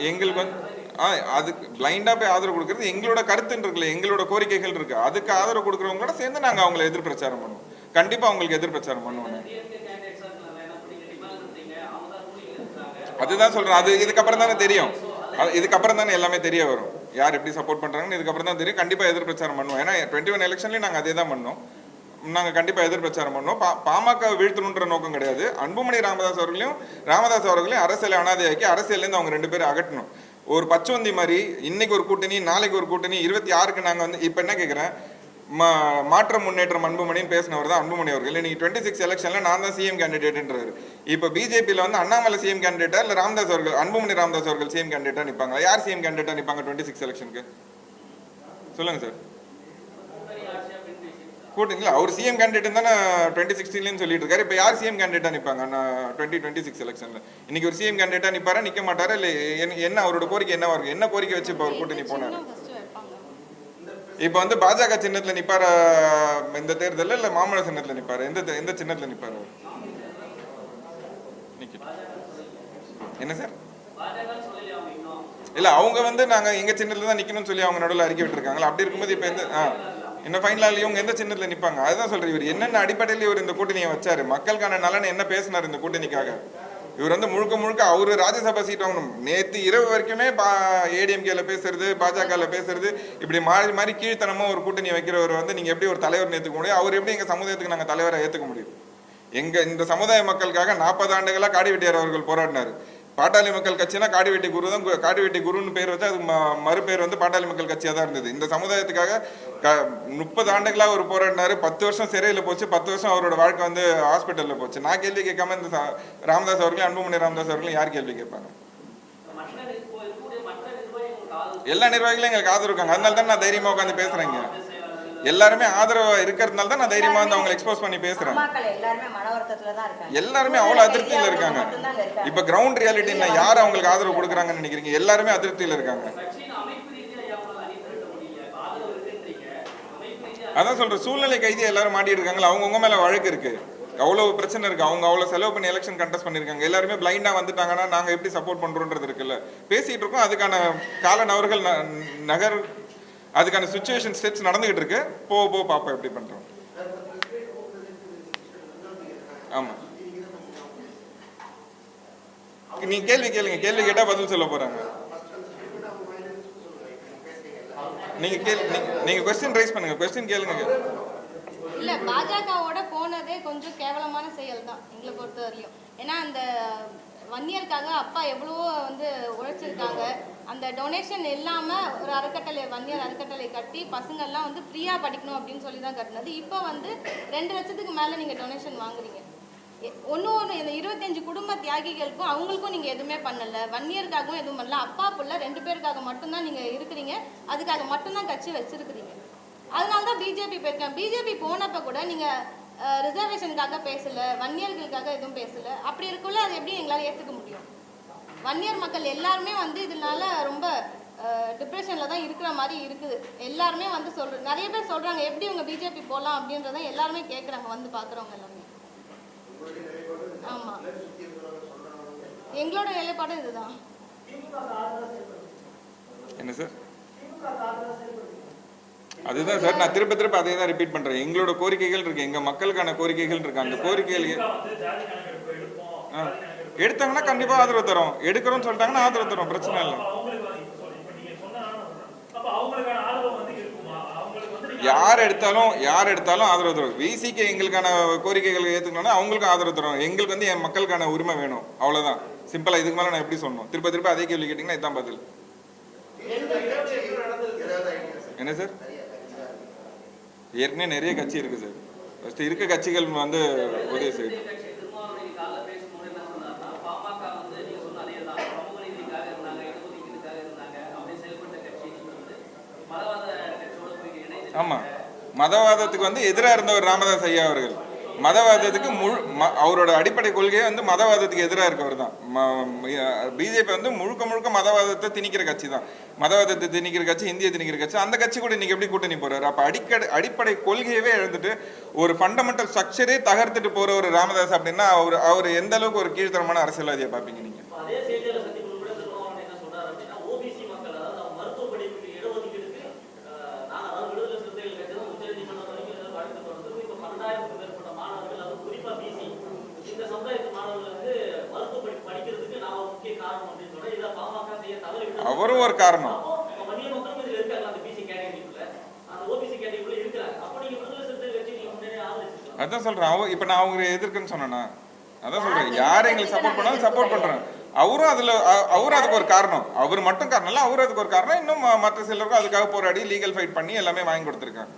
எங்களுக்கு வந்து ஆ அதுக்கு பிளைண்டாக போய் ஆதரவு கொடுக்குறது எங்களோட கருத்துன்னு இருக்குல்ல எங்களோட கோரிக்கைகள் இருக்குது அதுக்கு ஆதரவு கொடுக்குறவங்களோட சேர்ந்து நாங்கள் அவங்கள எதிர்பிரச்சாரம் பண்ணுவோம். கண்டிப்பாக அவங்களுக்கு எதிர்பிரச்சாரம் பண்ணுவோம் அதுதான் சொல்கிறேன் அது இதுக்கப்புறம் தானே தெரியும் இதுக்கப்புறம் தானே எல்லாமே தெரிய வரும். யார் எப்படி சப்போர்ட் பண்ணுறாங்கன்னு இதுக்கப்புறம் தான் தெரியும். கண்டிப்பாக எதிர் பிரச்சாரம் பண்ணுவோம். ஏன்னா டுவெண்ட்டி ஒன் எலெக்ஷன்லேயும் நாங்கள் அதே தான் பண்ணோம். நாங்கள் கண்டிப்பாக எதிர் பிரச்சாரம் பண்ணோம் பா பாமக வீழ்த்தணுன்ற நோக்கம் கிடையாது. அன்புமணி ராமதாஸ் அவர்களையும் ராமதாஸ் அவர்களையும் அரசியலை அனாதையாக்கி அரசியலேருந்து அவங்க ரெண்டு பேரும் அகட்டணும் ஒரு பச்சோந்தி மாதிரி இன்னைக்கு ஒரு கூட்டணி நாளைக்கு ஒரு கூட்டணி இருபத்தி ஆறுக்கு நாங்கள் வந்து இப்போ என்ன கேட்குறேன் மா மாற்றம் முன்னேற்றம் அன்புமணின்னு பேசினவர் தான் அன்புமணி அவர்கள். இன்னைக்கு டுவெண்ட்டி சிக்ஸ் எலெக்ஷனில் நான் தான் சிஎம் கேண்டிடேட்ன்றாரு இப்போ பிஜேபியில் வந்து அண்ணாமலை சிஎம் கேண்டிடேட்டா இல்லை ராம்தாஸ் அவர்கள் அன்புமணி ராம்தாஸ் அவர்கள் சிஎம் கேண்டிடேட்டா நிற்பாங்களா யார் சிஎம் கேண்டிடேட்டா நிற்பாங்க டுவெண்ட்டி சிக்ஸ் எலெக்ஷனுக்கு சொல்லுங்க சார். கூட்டிங்களா? அவர் சிஎம் கேண்டிடேட் தானே டுவெண்ட்டி சிக்ஸ்டீன்லேயும் சொல்லிட்டு இருக்காரு. இப்போ யார் சிஎம் கேண்டிடேட்டா நிற்பாங்க டுவெண்ட்டி டுவெண்ட்டி சிக்ஸ் எலெக்ஷனில் இன்னைக்கு ஒரு சிஎம் கேண்டிடேட்டா நிற்பாரா நிற்க மாட்டாரா? இல்லை என்ன- அவரோட கோரிக்கை என்னவா இருக்கும் என்ன கோரிக்கை வச்சு இப்போ அவர் கூட்டணி போனார்? இப்போ வந்து பாஜக சின்னத்தில் நிற்பார் இந்த தேர்தலில் இல்லை மாமல்ல சின்னத்தில் நிற்பார் எந்த எந்த சின்னத்தில் நிற்பார் அவர்? என்ன சார்? இல்லை அவங்க வந்து நாங்கள் எங்கள் சின்னத்தில் தான் நிற்கணும்னு சொல்லி அவங்க நடுவில் அறிக்கை விட்டுருக்காங்களா? அப்படி இருக்கும்போது இப்போ எந்த ஆ இன்னும் ஃபைனலாக இவங்க எந்த சின்னத்தில் நிற்பாங்க அதுதான் சொல்கிறேன் இவர். என்னென்ன அடிப்படையில் இவர் இந்த கூட்டணியை வச்சார்? மக்களுக்கான நலன் என்ன பேசினார் இந்த கூட்டணிக்காக? இவர் வந்து முழுக்க முழுக்க அவர் ராஜ்யசபா சீட் வாங்கணும். நேற்று இரவு வரைக்குமே பா ஏடிஎம்கேல பேசுறது பாஜகவில் பேசுறது இப்படி மாறி மாறி கீழ்த்தனமாக ஒரு கூட்டணி வைக்கிறவர் வந்து நீங்கள் எப்படி ஒரு தலைவர் ஏற்றுக்க முடியும்? அவர் எப்படி எங்கள் சமுதாயத்துக்கு நாங்கள் தலைவரை ஏற்றுக்க முடியும்? எங்கள் இந்த சமுதாய மக்களுக்காக நாற்பது ஆண்டுகளாக காடி வெட்டியார் அவர்கள் போராடினார். பாட்டாளி மக்கள் கட்சினா காடிவெட்டி குரு தான் காடிவெட்டி குருன்னு பேர் வச்சு அது மறுபேர் வந்து பாட்டாளி மக்கள் கட்சியாக தான் இருந்தது. இந்த சமுதாயத்துக்காக க முப்பது ஆண்டுகளா அவர் போராடினாரு. பத்து வருஷம் சிறையில் போச்சு. பத்து வருஷம் அவரோட வாழ்க்கை வந்து ஹாஸ்பிட்டலில் போச்சு. நான் கேள்வி கேட்காம இந்த ராமதாஸ் அவர்களையும் அன்புமணி ராமதாஸ் அவர்களையும் யார் கேள்வி கேட்பாங்க? எல்லா நிர்வாகிகளும் எங்களுக்கு ஆதரவு இருக்காங்க. அதனால தான் நான் தைரியமா உட்காந்து பேசுறேங்க எல்லாருமே ஆதரவு இருக்கிறதுனால தான் நான் தைரியமா வந்து அவங்களை எக்ஸ்போஸ் பண்ணி பேசுறேன். எல்லாருமே அவ்வளவு அதிருப்தியில இருக்காங்க. இப்ப கிரவுண்ட் ரியாலிட்டில யார் அவங்களுக்கு ஆதரவு கொடுக்குறாங்கன்னு நினைக்கிறீங்க? எல்லாருமே அதிருப்தியில இருக்காங்க. அதான் சொல்றேன் சூழ்நிலை கைதி எல்லாரும் மாட்டிட்டு இருக்காங்களா அவங்கவுங்க மேல வழக்கு இருக்கு. அவ்வளவு பிரச்சனை இருக்கு. அவங்க அவ்வளவு செலவு பண்ணி எலெக்ஷன் கண்டெஸ்ட் பண்ணிருக்காங்க எல்லாருமே பிளைண்டா வந்துட்டாங்கன்னா நாங்க எப்படி சப்போர்ட் பண்றோன்றது இருக்குல்ல. பேசிட்டு இருக்கோம். அதுக்கான கால நகர்கள் ந- நகர் அதுக்கான சுச்சுவேஷன் ஸ்டெப்ஸ் நடந்துகிட்டு இருக்கு. போ போ பாப்போம் எப்படி பண்றோம்? ஆமா. நீங்க கேள்வி கேளுங்க. கேள்வி கேட்டா பதில் சொல்ல போறாங்க. நீங்க கேள்வி நீங்க- நீங்க கொஸ்டின் ரைஸ் பண்ணுங்க. கொஸ்டின் கேளுங்க. இல்ல பாஜகவோட போனதே கொஞ்சம் கேவலமான செயல் தான் எங்களை பொறுத்த வரையும் ஏன்னா அந்த வன்னியருக்காக அப்பா எவ்வளவோ வந்து உழைச்சிருக்காங்க. அந்த டொனேஷன் இல்லாமல் ஒரு அறக்கட்டளை வன்னியர் அறக்கட்டளை கட்டி பசங்கள்லாம் வந்து ஃப்ரீயாக படிக்கணும் அப்படின்னு சொல்லி தான் கட்டினது. இப்போ வந்து ரெண்டு லட்சத்துக்கு மேலே நீங்கள் டொனேஷன் வாங்குறீங்க. ஒன்று ஒன்று இந்த இருபத்தஞ்சு குடும்ப தியாகிகளுக்கும் அவங்களுக்கும் நீங்கள் எதுவுமே பண்ணலை. வன்னியருக்காகவும் எதுவும் பண்ணல. அப்பா புள்ள ரெண்டு பேருக்காக மட்டும்தான் நீங்கள் இருக்கிறீங்க. அதுக்காக மட்டும்தான் கட்சி வச்சுருக்கிறீங்க. அதனால தான் பிஜேபி போயிருக்கேன் பிஜேபி போனப்போ கூட நீங்கள் ரிசர்வேஷனுக்காக பேசலை வன்னியர்களுக்காக எதுவும் பேசலை. அப்படி இருக்குள்ள அது எப்படி எங்களால் ஏற்றுக்க முடியும்? வன்னியர் மக்கள் எல்லாருமே வந்து இதனால ரொம்ப டிப்ரெஷனில் தான் இருக்கிற மாதிரி இருக்குது. எல்லாருமே வந்து சொல்ற நிறைய பேர் சொல்கிறாங்க எப்படி இவங்க பிஜேபி போகலாம் அப்படின்றத எல்லாருமே கேட்குறாங்க வந்து பார்க்குறவங்க எல்லாமே. ஆமா. எங்களோட நிலைப்பாடு இதுதான். என்ன சார்? அதுதான் சார் நான் திரும்ப திரும்ப அதே தான் ரிப்பீட் பண்றேன். எங்களோட கோரிக்கைகள் இருக்கு எங்க மக்களுக்கான கோரிக்கைகள் இருக்கு அந்த கோரிக்கைகள் எடுத்தாங்கன்னா கண்டிப்பா ஆதரவு தரோம். எடுக்கிறோம்னு சொல்லிட்டாங்கன்னா ஆதரவு தரோம். பிரச்சனை இல்லை. யார் எடுத்தாலும் யார் எடுத்தாலும் ஆதரவு தரும். விசிக்கு எங்களுக்கான கோரிக்கைகள் ஏற்றுக்கணும்னா அவங்களுக்கும் ஆதரவு தரும். எங்களுக்கு வந்து என் மக்களுக்கான உரிமை வேணும். அவ்வளோதான் சிம்பிளாக இதுக்கு மேலே நான் எப்படி சொல்லணும்? திரும்ப திருப்ப அதே கேள்வி கேட்டிங்கன்னா இதுதான் பதில். என்ன சார்? ஏற்கனவே நிறைய கட்சி இருக்குது சார். ஃபஸ்ட்டு இருக்க கட்சிகள் வந்து உதவி செய்யுது தேசிய கட்சி திருமாவளவன் இன்னைக்கு காலைல பேசும்போது என்ன சொன்னார்னா பாமக வந்து நீங்க சொன்ன அதே தான் சமூக நீதிக்காக இருந்தாங்க இடஒதுக்கீடுக்காக இருந்தாங்க அப்படி செயல்பட்ட கட்சி நீங்க வந்து ஆமாம் மதவாதத்துக்கு வந்து எதிராக இருந்தவர் ராமதாஸ் ஐயா அவர்கள். மதவாதத்துக்கு முழு ம- அவரோட அடிப்படை கொள்கையே வந்து மதவாதத்துக்கு எதிராக இருக்கவர் தான். பிஜேபி வந்து முழுக்க முழுக்க மதவாதத்தை திணிக்கிற கட்சி தான். மதவாதத்தை திணிக்கிற கட்சி இந்திய திணிக்கிற கட்சி அந்த கட்சி கூட இன்னைக்கு எப்படி கூட்டணி போறாரு? அப்போ அடிக்கடி அடிப்படை கொள்கையவே எழுந்துட்டு ஒரு ஃபண்டமெண்டல் ஸ்ட்ரக்சரே தகர்த்துட்டு போற ஒரு ராமதாஸ் அப்படின்னா அவர் அவர் எந்த அளவுக்கு ஒரு கீழ்த்தரமான அரசியல்வாதியை பார்ப்பீங்க நீங்கள் இப்ப அதே செய்தியாளர் சந்திப்பு கூட திருமாவளவன் என்ன சொல்றாரு அப்படின்னா ஓபிசி மக்கள் அதாவது அவங்க மருத்துவ படிப்புக்கு இடஒதுக்கீடுக்கு அஹ், நாங்க அதாவது விடுதலை சிறுத்தைகள் கட்சி தான் உச்சநீதிமன்றம் வரைக்கும் இதை வழக்கு தொடர்ந்து இப்ப பன்னெண்டாயிரத்துக்கு மேற்பட்ட மாணவர்கள் அது குறிப்பா பிசி இந்த சமுதாயத்து மாணவர்கள் வந்து மருத்துவ படிப்பு படிக்கிறதுக்கு நான் ஒரு முக்கிய காரணம் அப்படின்னு சொல்றேன் இதை பாமக செய்ய தவறி அவரும் ஒரு காரணம் அப்போ இப்ப வன்னிய மக்களும் இதுல இருக்காங்க அந்த பிசி கேட்டகரிக்குள்ள அந்த ஓபிசி கேட்டகரிக்குள்ள இருக்கிறாங்க அப்ப நீங்க விடுதலை சிறுத்தைகள் கட்சி நீங்க முன்னாடியே ஆதரிச்சிருக்கலாம் அதான் சொல்றேன். அவ இப்ப நான் அவங்க எதிர்க்குன்னு சொன்னேனா? அதான் சொல்றேன். யார் எங்களுக்கு சப்போர்ட் பண்ணாலும் சப்போர்ட் பண்றேன் அவரும் அதுல அவரும் அதுக்கு ஒரு காரணம். அவர் மட்டும் காரணம் இல்ல அவரும் அதுக்கு ஒரு காரணம். இன்னும் மற்ற சிலருக்கும் அதுக்காக போராடி லீகல் ஃபைட் பண்ணி எல்லாமே வாங்கி கொடுத்துருக்காங்க.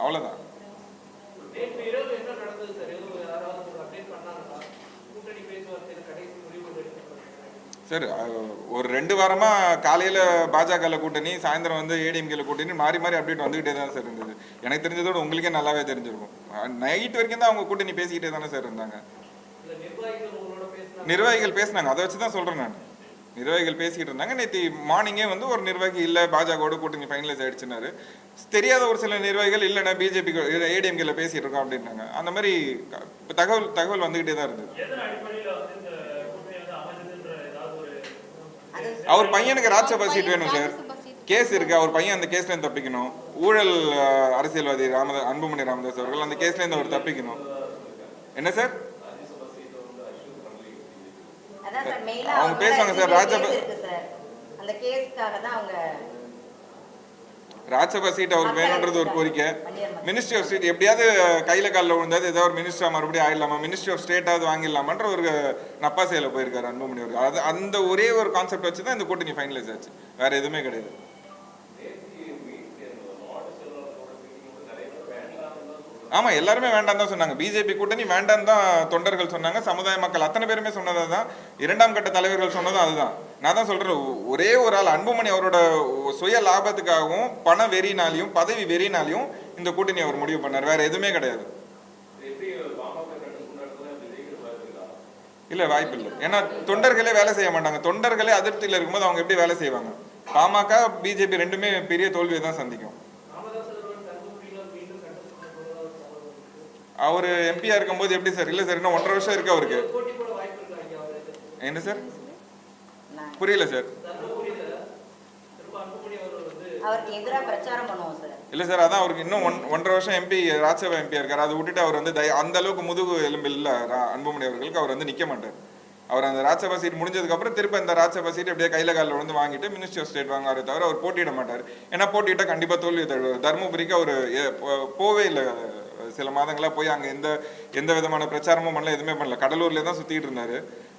அவ்வளவுதான் நேற்று இரவு என்ன நடந்தது சார் எதுவும் யாராவது ஒரு அப்டேட் பண்ணாங்களா கூட்டணி பேச்சுவார்த்தையில் கடைசி முடிவு எடுக்கப்பட்டது சார் ஒரு ரெண்டு வாரமா காலையில பாஜக கூட்டணி சாயந்தரம் வந்து ஏடிஎம்கேல கூட்டணி மாறி மாறி அப்டேட் வந்துகிட்டே தான் சார் இருந்தது. எனக்கு தெரிஞ்சதோட உங்களுக்கே நல்லாவே தெரிஞ்சிருக்கும். நைட் வரைக்கும் தான் அவங்க கூட்டணி பேசிக்கிட்டே தானே சார் இருந்தாங்க. நிர்வாகிகள் பேசினாங்க. அதை வச்சு தான் சொல்றேன் நான். நிர்வாகிகள் பேசிக்கிட்டு இருந்தாங்க. நேற்று மார்னிங்கே வந்து ஒரு நிர்வாகி இல்லை பாஜகவோட கூட்டணி ஃபைனலைஸ் ஆயிடுச்சுனாரு தெரியாத ஒரு சில நிர்வாகிகள் இல்லைண்ணா பிஜேபி ஏடிஎம்கேல பேசிட்டு இருக்கோம் அப்படின்னாங்க. அந்த மாதிரி தகவல் தகவல் வந்துகிட்டே தான் இருந்தது எதன் அடிப்படையில வந்து இந்த கூட்டணி வந்து அமைஞ்சதுன்ற ஏதாவது ஒரு அது அவர் பையனுக்கு ராஜ்யசபா சீட் வேணும் சார். கேஸ் இருக்கு அவர் பையன் அந்த கேஸ்ல இருந்து தப்பிக்கணும். ஊழல் அரசியல்வாதி ராமதா அன்புமணி ராமதாஸ் அவர்கள் அந்த கேஸ்ல இருந்து அவர் தப்பிக்கணும். என்ன சார் அவங்க பேசுவாங்க சார், ராஜப- அந்த கேஸ்க்காக தான் அவங்க ராஜ்யசபா சீட் அவருக்கு வேணுன்றது ஒரு கோரிக்கை. மினிஸ்ட்ரி ஆஃப் ஸ்டேட் எப்படியாவது கையில காலில் விழுந்தாது ஏதாவது ஒரு மினிஸ்டரா மறுபடியும் ஆயிடலாமா? மினிஸ்ட்ரி ஆஃப் ஸ்டேட்டாவது வாங்கிடலாமான்ற ஒரு நப்பாசையில போயிருக்காரு அன்புமணி அவர்கள். அது அந்த ஒரே ஒரு கான்செப்ட் வச்சு தான் இந்த கூட்டணி ஃபைனலைஸ் ஆச்சு. வேற எதுவுமே கிடையாது. ஆமா எல்லாருமே வேண்டாம் தான் சொன்னாங்க. பிஜேபி கூட்டணி வேண்டாம் தான் தொண்டர்கள் சொன்னாங்க. சமுதாய மக்கள் அத்தனை பேருமே சொன்னது தான் இரண்டாம் கட்ட தலைவர்கள் சொன்னதும் அதுதான். நான் தான் சொல்றேன் ஒரே ஒரு ஆள் அன்புமணி அவரோட சுய லாபத்துக்காகவும் பண வெறினாலையும் பதவி வெறினாலையும் இந்த கூட்டணி அவர் முடிவு பண்ணார். வேற எதுவுமே கிடையாது. இல்ல வாய்ப்பு இல்லை. ஏன்னா தொண்டர்களே வேலை செய்ய மாட்டாங்க. தொண்டர்களே அதிருப்தியில் இருக்கும்போது அவங்க எப்படி வேலை செய்வாங்க? பாமக பிஜேபி ரெண்டுமே பெரிய தோல்வியை தான் சந்திக்கும். அவர் எம்பியா இருக்கும்போது எப்படி சார்? இல்ல சார் இன்னும் ஒன்றரை வருஷம் இருக்கு அவருக்கு. என்ன சார்? புரியல சார். இல்ல சார் அதான் அவருக்கு இன்னும் ஒன் ஒன்றரை வருஷம் எம்பி ராஜ்யசபா எம்பியா இருக்காரு. அதை விட்டுட்டு அவர் வந்து அந்த அளவுக்கு முதுகு எலும்பு இல்ல அன்புமணி அவர்களுக்கு அவர் வந்து நிக்க மாட்டார். அவர் அந்த ராஜ்யசபா சீட் முடிஞ்சதுக்கு அப்புறம் திரும்ப இந்த ராஜ்யசபா சீட் அப்படியே கையில காலில் வந்து வாங்கிட்டு மினிஸ்ட்ரி ஆஃப் ஸ்டேட் வாங்குவாரே தவிர அவர் போட்டியிட மாட்டார். ஏன்னா போட்டியிட்டா கண்டிப்பா தோல்வி தழுவார் தருமபுரிக்கு அவர் போவே இல்லை. சில மாதங்களா போய் அங்க எந்த எந்த விதமான பிரச்சாரமும் பண்ணல எதுவுமே பண்ணல. கடலூர்ல தான் சுத்திட்டு இருந்தாரு.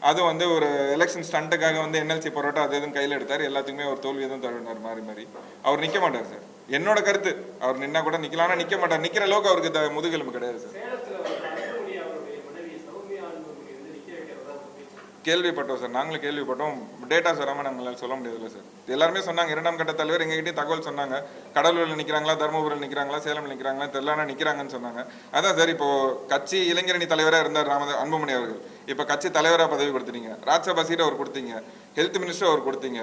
அதுவும் வந்து ஒரு எலெக்ஷன் ஸ்டண்ட்டுக்காக வந்து என்எல்சி போராட்டம் அது எதுவும் கையில எடுத்தார். எல்லாத்துக்குமே ஒரு தோல்வியை தான் தழுவினார் மாறி மாறி. அவர் நிக்க மாட்டார் சார். என்னோட கருத்து. அவர் நின்னா கூட நிக்கலாம் ஆனால் நிக்க மாட்டார். நிக்கிற அளவுக்கு அவருக்கு முதுகெலும்பு கிடையாது சார் சேலத்துல வந்து அன்புமணி அவருடைய மனைவி சௌமியா அன்புமணி வந்து நிக்க வைக்கிறதா ஒரு பேச்சு கேள்விப்பட்டோம் சார். நாங்களும் கேள்விப்பட்டோம். டேட்டாஸ் வராமல் நம்மளால் சொல்ல முடியாதுல்ல சார். எல்லாருமே சொன்னாங்க. இரண்டாம் கட்ட தலைவர் எங்ககிட்டயும் தகவல் சொன்னாங்க. கடலூரில் நிற்கிறாங்களா தருமபுரியில் நிற்கிறாங்களா சேலம் நிற்கிறாங்களா தெரியலனா நிற்கிறாங்கன்னு சொன்னாங்க. அதான் சார் இப்போ கட்சி இளைஞரணி தலைவராக இருந்தார் ராமத அன்புமணி அவர்கள். இப்போ கட்சி தலைவராக பதவி கொடுத்துட்டீங்க. ராஜ்சபா சீட் அவர் கொடுத்தீங்க. ஹெல்த் மினிஸ்டர் அவர் கொடுத்தீங்க.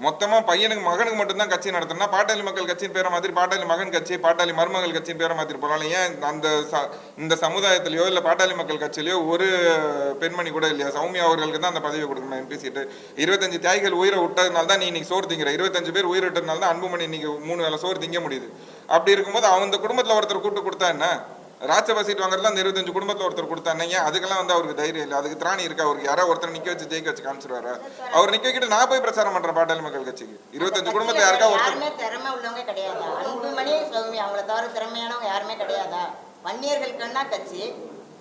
மொத்தமா பையனுக்கு மகனுக்கு மட்டும்தான் கட்சி நடத்தணும்னா பாட்டாளி மக்கள் கட்சியின் பேரை மாதிரி பாட்டாளி மகன் கட்சி பாட்டாளி மருமகள் கட்சியின் பேரை மாதிரி போகலாம் ஏன் அந்த ச- இந்த சமுதாயத்திலயோ இல்ல பாட்டாளி மக்கள் கட்சியிலயோ ஒரு பெண்மணி கூட இல்லையா? சௌமியா அவர்களுக்கு தான் அந்த பதவி கொடுக்கணும் எம்பி சீட்டு இருபத்தஞ்சு தியாகிகள் உயிரை விட்டதுனால தான் நீ இன்னைக்கு சோறு திங்கிற. இருபத்தஞ்சு பேர் உயிர் விட்டதுனால தான் அன்புமணி இன்னைக்கு மூணு வேளை சோறு திங்க முடியுது. அப்படி இருக்கும்போது அவங்க குடும்பத்துல ஒருத்தர் கூட்டு கொடுத்தா என்ன? ராஜ்யசபா சீட் வாங்குறதுல அந்த இருபத்தஞ்சு குடும்பத்துல ஒருத்தர் கொடுத்தானே ஏன் அதுக்கெல்லாம் வந்து அவருக்கு தைரியம் இல்லை. அதுக்கு திராணி இருக்கா? அவருக்கு யாரோ ஒருத்தர் நிக்க வச்சு ஜெயிக்க வச்சு காமிச்சிருவாரு? அவர் நிக்க வைக்கிட்டு நான் போய் பிரச்சாரம் பண்றேன் பாட்டாளி மக்கள் கட்சிக்கு. இருபத்தஞ்சு குடும்பத்துல யாருக்கா ஒருத்தர் திறமை உள்ளவங்க கிடையாதா? அன்புமணி சௌமியா அவங்கள தவிர திறமையானவங்க யாருமே கிடையாதா? வன்னியர்களுக்குன்னா கட்சி.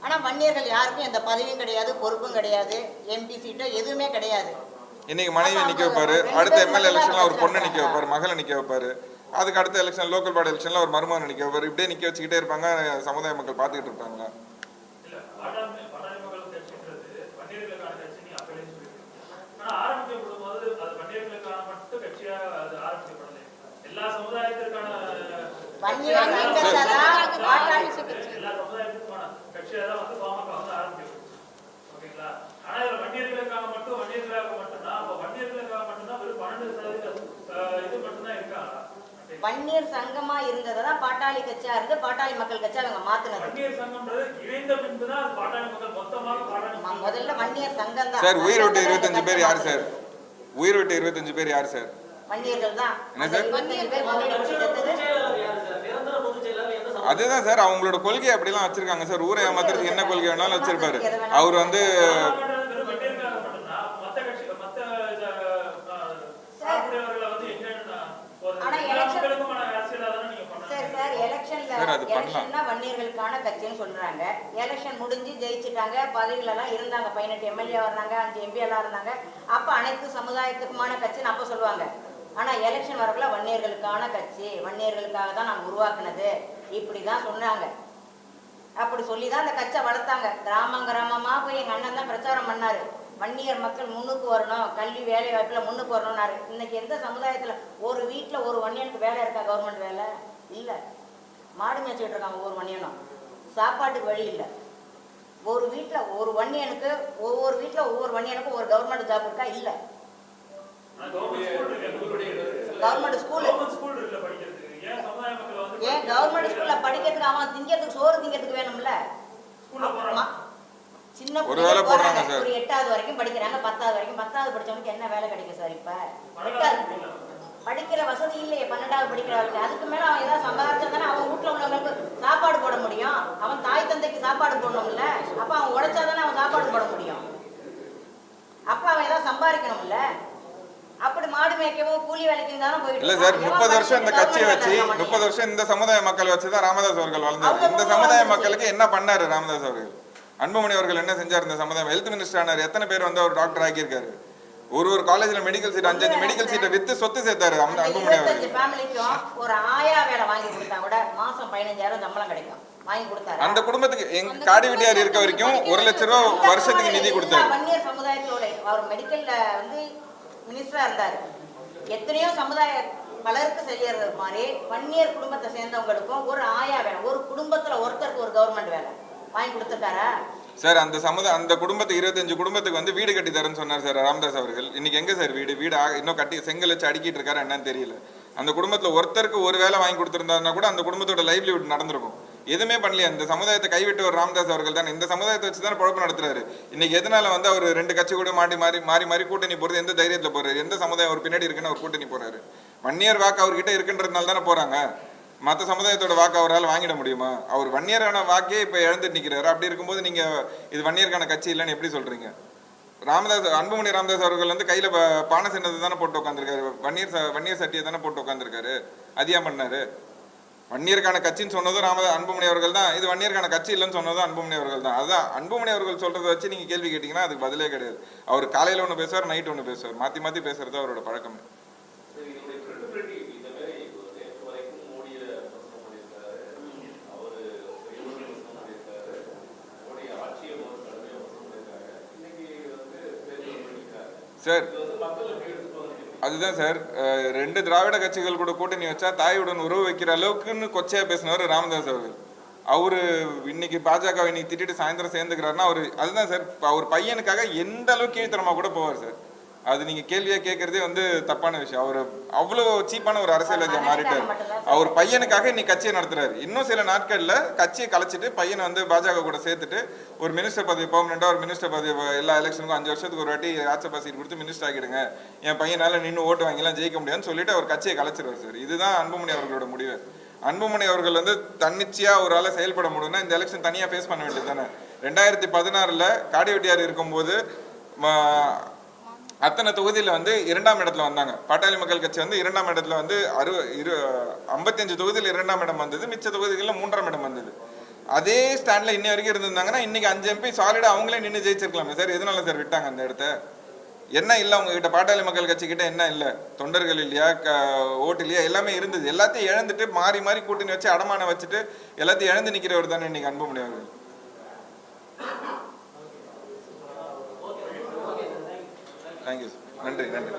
ஆனா வன்னியர்கள் யாருக்கும் எந்த பதவியும் கிடையாது பொறுப்பும் கிடையாது எம்பி சீட்டோ எதுவுமே கிடையாது. இன்னைக்கு மனைவி நிக்க வைப்பாரு அடுத்த எம்எல்ஏ எலெக்ஷன்ல ஒரு பொண்ணை நிக்க வைப்பாரு மகளை நிக்க வைப்பாரு. அதுக்கு அடுத்த எலெக்ஷன் லோக்கல் பாடி எலெக்ஷன்ல ஒரு மருமகனை நிக்க வைப்பாரு இப்படியே நிக்க வச்சுக்கிட்டே இருப்பாங்க சமுதாய மக்கள் பார்த்துக்கிட்டு இருப்பாங்களா இல்ல பாட்டாளி பாட்டாளி மக்கள் கட்சின்றது வன்னியர்களுக்கான கட்சி நீ அப்பவே சொல்லியிருக்கீங்க ஆனா ஆரம்பிக்கப்படும் போது அது வன்னியர்களுக்கான மட்டும் கட்சியா அது ஆரம்பிக்கப்படலை எல்லா சமுதாயத்திற்கான வன்னியர் நீண்டதாதான் பாட்டாளி எல்லா சமுதாயத்துக்குமான கட்சியா தான் பாமக வந்து ஆரம்பிக்கப்பட்டுச்சு ஓகேங்களா ஆனா இதுல வன்னியர்களுக்காக மட்டும் வன்னியர்களுக்காக மட்டும்தான் அப்ப வன்னியர்களுக்காக மட்டும்தான் வெறும் பன்னெண்டு சதவீத அஹ், இது மட்டும்தான் இருக்காங்களா வன்னியர் சங்கமா இருந்ததை தான் பாட்டாளி கட்சியா இருந்து பாட்டாளி மக்கள் கட்சி அவங்க மாத்துனது. முதல்ல வன்னியர் சங்கம் தான். சார் உயிர் விட்டு இருபத்தஞ்சு பேர் யார் சார்? உயிர் விட்டு இருபத்தஞ்சு பேர் யார் சார்? வன்னியர்கள் தான். அதுதான் சார் அவங்களோட கொள்கை அப்படிலாம் வச்சிருக்காங்க சார். ஊரை ஏமாத்துறதுக்கு என்ன கொள்கை வேணாலும் வச்சிருப்பாரு. அவர் வந்து பாமகன்றது வெறும் வன்னியருக்காக மட்டும்தான் மத்த கட்சி மத்த அஹ், சார்புடையவர்களை வந்து எங்க ஒரு ஆனா எல்லா election- மக்களுக்குமான அரசியலா தானே நீங்க சரி பண்ணணும் சார் எலெக்ஷன்ல சார், அது பண்ணலாம். எலெக்ஷன்னா அப்படின்னு கட்சின்னு சொல்றாங்க. எலெக்ஷன் முடிஞ்சு ஜெயிச்சுட்டாங்க. பதவியில எல்லாம் இருந்தாங்க. பதினெட்டு எம்எல்ஏ வர்றாங்க அஞ்சு எம்பி எல்லாம் இருந்தாங்க. அப்ப அனைத்து சமுதாயத்துக்குமான கட்சின்னு அப்ப சொல்லுவாங்க. ஆனா எலெக்ஷன் வரக்குள்ள வன்னியர்களுக்கான கட்சி. வன்னியர்களுக்காக தான் நாங்க உருவாக்குனது. இப்படிதான் சொன்னாங்க. அப்படி சொல்லி தான் அந்த கட்சியை வளர்த்தாங்க. கிராமம் கிராமமா போய் எங்க அண்ணன் தான் பிரச்சாரம் பண்ணாரு. வன்னியர் மக்கள் முன்னுக்கு வரணும். கல்வி வேலை வாய்ப்புல முன்னுக்கு வரணும்னாரு. இன்னைக்கு எந்த சமுதாயத்துல ஒரு வீட்டில் ஒரு வன்னியனுக்கு வேலை இருக்கா? கவர்மெண்ட் வேலை? இல்ல. மாடு மேய்ச்சிட்டு இருக்காங்க ஒவ்வொரு வன்னியனும். சாப்பாட்டுக்கு வழி இல்ல. ஒரு வீட்ல ஒரு வன்னியனுக்கு ஒவ்வொரு வீட்ல ஒவ்வொரு வன்னியனுக்கும் ஒரு கவர்மெண்ட் ஜாப் இருக்கா? இல்ல. கவர்மெண்ட் ஸ்கூல் ஏன் கவர்மெண்ட் ஸ்கூல்ல படிக்கிறதுக்கு அவன் திங்கிறதுக்கு சோறு திங்கிறதுக்கு வேணும்ல? சின்ன ஒரு எட்டாவது வரைக்கும் படிக்கிறாங்க பத்தாவது வரைக்கும். பத்தாவது படிச்சவனுக்கு என்ன வேலை கிடைக்கும் சார் இப்ப? எட்டாவது. படிக்கிற வசதி இல்லையே பன்னெண்டாவது படிக்கிறவங்களுக்கு அதுக்கு மேல அவன் ஏதாவது சம்பாதிச்சா தானே அவன் வீட்டுல உள்ளவங்களுக்கு சாப்பாடு போட முடியும். அவன் தாய் தந்தைக்கு சாப்பாடு போடணும்ல அப்ப அவன் உழைச்சா தானே அவன் சாப்பாடு போட முடியும். அப்ப அவன் ஏதாவது சம்பாதிக்கணும்ல. அப்படி மாடு மேய்க்கவும் கூலி வேலைக்கும் தானே போயிட்டு இல்ல சார் முப்பது வருஷம் இந்த கட்சியை வச்சு முப்பது வருஷம் இந்த சமுதாய மக்கள் வச்சு தான் ராமதாஸ் அவர்கள் வளர்ந்தார் இந்த சமுதாய. மக்களுக்கு என்ன பண்ணாரு ராமதாஸ் அவர்கள்? அன்புமணி அவர்கள் என்ன செஞ்சார் இந்த சமுதாயம்? ஹெல்த் மினிஸ்டர் ஆனார். எத்தனை பேர் வந்து அவர் டாக்டர் ஆக்கியிருக்காரு ஒரு ஒரு காலேஜ்ல மெடிக்கல் சீட் அஞ்சு அஞ்சு மெடிக்கல் சீட்டை வித்து சொத்து சேர்த்தாரு. அந்த அன்புமணி ஃபேமிலிக்கும் ஒரு ஆயா வேலை வாங்கி கொடுத்தா கூட மாசம் பதினஞ்சாயிரம் சம்பளம் கிடைக்கும். வாங்கி கொடுத்தாரு? அந்த குடும்பத்துக்கு எங்க காடி வெட்டியார் இருக்க வரைக்கும் ஒரு லட்ச ரூபா வருஷத்துக்கு நிதி கொடுத்தாரு. வன்னியர் சமுதாயத்தோட அவர் மெடிக்கல்ல வந்து மினிஸ்டரா இருந்தாரு. எத்தனையோ சமுதாய பலருக்கு செய்யறது மாதிரி வன்னியர் குடும்பத்தை சேர்ந்தவங்களுக்கும் ஒரு ஆயா வேலை ஒரு குடும்பத்துல ஒருத்தருக்கு ஒரு கவர்மெண்ட் வேலை. வாங்கி கொடுத்துட்டாரா? சார் அந்த சமுதாய அந்த குடும்பத்து இருபத்தஞ்சு குடும்பத்துக்கு வந்து வீடு கட்டி தரேன்னு சொன்னார் சார் ராமதாஸ் அவர்கள். இன்னைக்கு எங்க சார் வீடு? வீடு ஆக- இன்னும் கட்டி செங்கல் வச்சு அடிக்கிட்டு இருக்காரு என்னன்னு தெரியல. அந்த குடும்பத்துல ஒருத்தருக்கு ஒரு வேலை வாங்கி கொடுத்துருந்தாருன்னா கூட அந்த குடும்பத்தோட லைவ்லிஹுட் நடந்திருக்கும். எதுவுமே பண்ணலையே. அந்த சமுதாயத்தை கைவிட்டு ஒரு ராமதாஸ் அவர்கள் தான். இந்த சமுதாயத்தை வச்சு தான் குழப்பம் நடத்துறாரு. இன்னைக்கு எதனால வந்து அவர் ரெண்டு கட்சி கூட மாட்டி மாறி மாறி மாறி கூட்டணி போறது? எந்த தைரியத்துல போறாரு? எந்த சமுதாயம் அவர் பின்னாடி இருக்குன்னு அவர் கூட்டணி போறாரு? வன்னியர் வாக்கு அவர்கிட்ட இருக்குன்றதுனால தானே போறாங்க. மற்ற சமுதாயத்தோட வாக்கு அவரால் வாங்கிட முடியுமா? அவர் வன்னியரான வாக்கே இப்போ இழந்துட்டு நிற்கிறாரு அப்படி இருக்கும்போது நீங்கள் இது வன்னியருக்கான கட்சி இல்லைன்னு எப்படி சொல்கிறீங்க ராமதாஸ் அன்புமணி ராமதாஸ் அவர்கள் வந்து கையில் ப- பானை சின்னத்தை தானே போட்டு உட்காந்துருக்காரு வன்னியர் வன்னியர் சட்டியை தானே போட்டு உட்காந்துருக்காரு அதிகம் பண்ணாரு. வன்னியருக்கான கட்சின்னு சொன்னதும் ராமதாஸ் அன்புமணி அவர்கள் தான். இது வன்னியருக்கான கட்சி இல்லைன்னு சொன்னதும் அன்புமணி அவர்கள் தான். அதுதான் அன்புமணி அவர்கள் சொல்கிறத வச்சு நீங்கள் கேள்வி கேட்டிங்கன்னா அதுக்கு பதிலே கிடையாது. அவர் காலையில் ஒன்று பேசுவார் நைட் ஒன்று பேசுவார். மாற்றி மாற்றி பேசுறது அவரோட பழக்கம் சரி, இதனுடைய credibility இந்த மாதிரி ஒரு நேற்று வரைக்கும் மோடியை விமர்சனம் பண்ணியிருக்காரு. அவரு பெரியவர்களை விமர்சனம் பண்ணியிருக்காரு. மோடி ஆட்சியை வந்து கடுமையா விமர்சனம் பண்ணியிருக்காங்க. இன்னைக்கு வந்து தேர்தல் பண்ணியிருக்காரு. சார் அதுதான் சார். ரெண்டு திராவிட கட்சிகள் கூட கூட்டணி வச்சா தாயுடன் உறவு வைக்கிற அளவுக்குன்னு கொச்சையா பேசினவர் ராமதாஸ் அவர்கள். அவரு இன்னைக்கு பாஜக இன்னைக்கு திட்டிட்டு சாயந்தரம் சேர்ந்துக்கிறாருன்னா அவர் அதுதான் சார் அவர் பையனுக்காக எந்த அளவுக்கு கீழ்த்தரமா கூட போவார் சார். அது நீங்க கேள்வியா கேட்கறதே வந்து தப்பான விஷயம். அவர் அவ்வளோ சீப்பான ஒரு அரசியல்வாதியா மாறிட்டார். அவர் பையனுக்காக இன்னைக்கு கட்சியை நடத்துறாரு. இன்னும் சில நாட்கள்ல கட்சியை கலைச்சிட்டு பையனை வந்து பாஜக கூட சேர்த்துட்டு ஒரு மினிஸ்டர் பதவி பெர்மனண்டா ஒரு மினிஸ்டர் பதவி எல்லா எலெக்ஷனுக்கும் அஞ்சு வருஷத்துக்கு ஒரு வாட்டி ராஜ்யசபா சீட் கொடுத்து மினிஸ்டர் ஆக்கிடுங்க. என் பையனால நின்று ஓட்டு வாங்கிலாம் ஜெயிக்க முடியாதுன்னு சொல்லிட்டு அவர் கட்சியை கலைச்சிருவார் சார். இதுதான் அன்புமணி அவர்களோட முடிவு. அன்புமணி அவர்கள் வந்து தன்னிச்சையா ஒரு ஆளை செயல்பட முடியும்னா இந்த எலெக்ஷன் தனியா ஃபேஸ் பண்ண வேண்டியது தானே. ரெண்டாயிரத்தி பதினாறுல காடிவெட்டியார் இருக்கும்போது அத்தனை தொகுதியில் வந்து இரண்டாம் இடத்துல வந்தாங்க. பாட்டாளி மக்கள் கட்சி வந்து இரண்டாம் இடத்துல வந்து அறு இரு ஐம்பத்தஞ்சு தொகுதியில் இரண்டாம் இடம் வந்தது மிச்ச தொகுதிகளில் மூன்றாம் இடம் வந்தது. அதே ஸ்டாண்டில் இன்னி வரைக்கும் இருந்திருந்தாங்கன்னா இன்னைக்கு அஞ்சு எம்பி சாலிடாக அவங்களே நின்று ஜெயிச்சிருக்கலாமே. சார் எதனால சார் விட்டாங்க அந்த இடத்த? என்ன இல்லை உங்ககிட்ட பாட்டாளி மக்கள் கட்சிக்கிட்ட என்ன இல்லை? தொண்டர்கள் இல்லையா க ஓட்டு இல்லையா? எல்லாமே இருந்தது. எல்லாத்தையும் இழந்துட்டு மாறி மாறி கூட்டணி வச்சு அடமானம் வச்சுட்டு எல்லாத்தையும் இழந்து நிற்கிறவர் தானே இன்னைக்கு அனுப்ப முடியாது தேங்க்யூ நன்றி நன்றி.